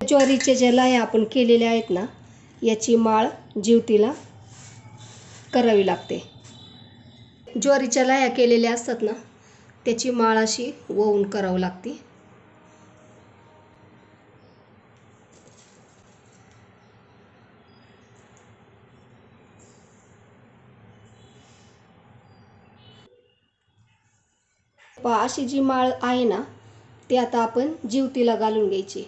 ज्वारीच्या ज्या लाया आपण केलेल्या आहेत ना याची माळ जीवतीला करावी लागते. ज्वारीच्या लाया केलेल्या असतात ना त्याची माळ अशी वळून करावं लागते. पहा अशी जी माळ आहे ना ती आता आपण जीवतीला घालून घ्यायची.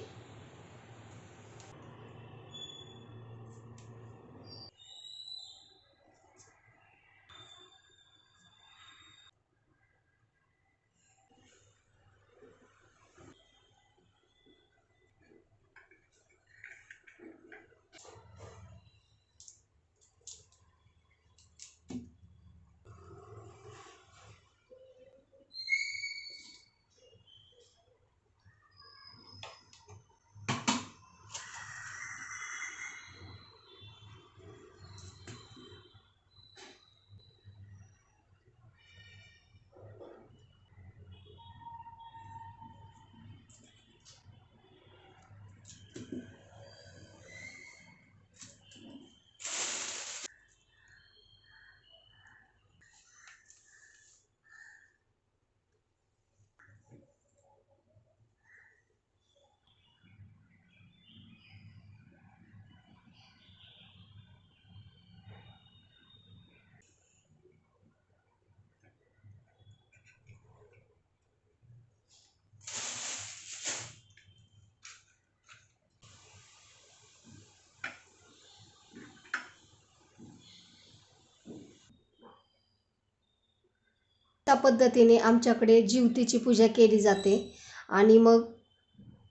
त्या पद्धतीने आमच्याकडे जीवतीची पूजा केली जाते. आणि मग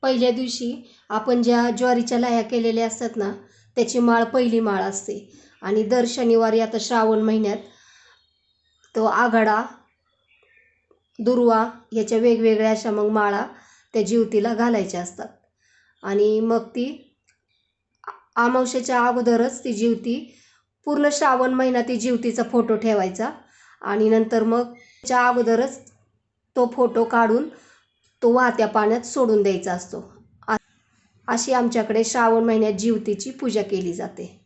पहिल्या दिवशी आपण ज्या ज्वारीच्या लाह्या केलेल्या असतात ना त्याची माळ पहिली माळ असते. आणि दर शनिवारी आता श्रावण महिन्यात तो आघाडा दुर्वा ह्याच्या वेगवेगळ्या अशा मग माळा त्या जीवतीला घालायच्या असतात. आणि मग ती आ- अगोदरच ती जीवती पूर्ण श्रावण महिना ती जीवतीचा फोटो ठेवायचा. आणि नंतर मग च्या अगोदरच तो फोटो काढून तो वाहत्या पाण्यात सोडून द्यायचा असतो. अशी आमच्याकडे श्रावण महिन्यात जीवतीची पूजा केली जाते.